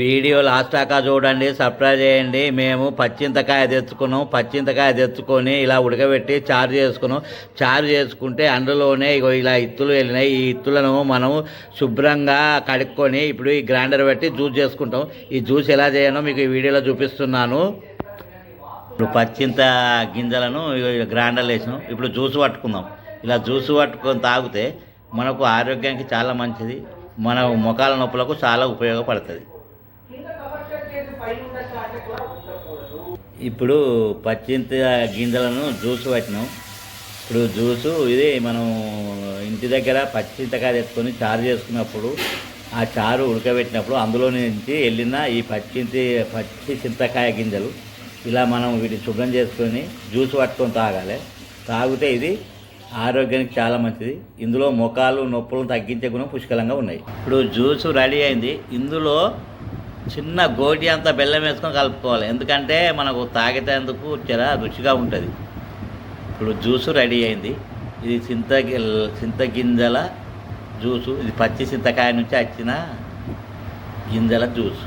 Video last దాకా చూడండి surprise చేయండి. మేము పచ్చింతకాయ తెచ్చుకున్నాం. పచ్చింతకాయ తెచ్చుకొని ఇలా ఉడకబెట్టి చారు చేసుకున్నాం. చారు చేసుకుంటే అందులోనే ఇగో ఇలా ఇత్తులు వెళ్ళినాయి. ఈ ఇత్తులను మనం శుభ్రంగా కడుక్కొని ఇప్పుడు ఈ గ్రైండర్ పెట్టి జ్యూస్ చేసుకుంటాం. ఈ జ్యూస్ ఎలా చేయనో మీకు ఈ వీడియోలో చూపిస్తున్నాను. ఇప్పుడు పచ్చింత గింజలను గ్రైండర్లు వేసినాం. ఇప్పుడు జ్యూస్ పట్టుకుందాం. ఇలా జ్యూస్ పట్టుకొని తాగితే మనకు ఆరోగ్యానికి చాలా మంచిది. మన ముఖాల నొప్పులకు చాలా ఉపయోగపడుతుంది. ఇప్పుడు పచ్చింత గింజలను జ్యూస్ పట్టినాం. ఇప్పుడు జ్యూసు ఇది మనం ఇంటి దగ్గర పచ్చింతకాయ తెచ్చుకొని చారు చేసుకున్నప్పుడు ఆ చారు ఉడకబెట్టినప్పుడు అందులో నుంచి వెళ్ళిన ఈ పచ్చింతి పచ్చి చింతకాయ గింజలు ఇలా మనం వీటిని శుభ్రం చేసుకొని జ్యూస్ పట్టుకొని తాగాలి. తాగితే ఇది ఆరోగ్యానికి చాలా మంచిది. ఇందులో మొఖాలు నొప్పులను తగ్గించే గుణం పుష్కలంగా ఉన్నాయి. ఇప్పుడు జ్యూస్ రెడీ అయింది. ఇందులో చిన్న గోటి అంత బెల్లం వేసుకొని కలుపుకోవాలి. ఎందుకంటే మనకు తాగేటందుకు చాలా రుచిగా ఉంటుంది. ఇప్పుడు జ్యూసు రెడీ అయింది. ఇది చింత చింతగింజల జ్యూసు. ఇది పచ్చి చింతకాయ నుంచి వచ్చిన గింజల జ్యూస్.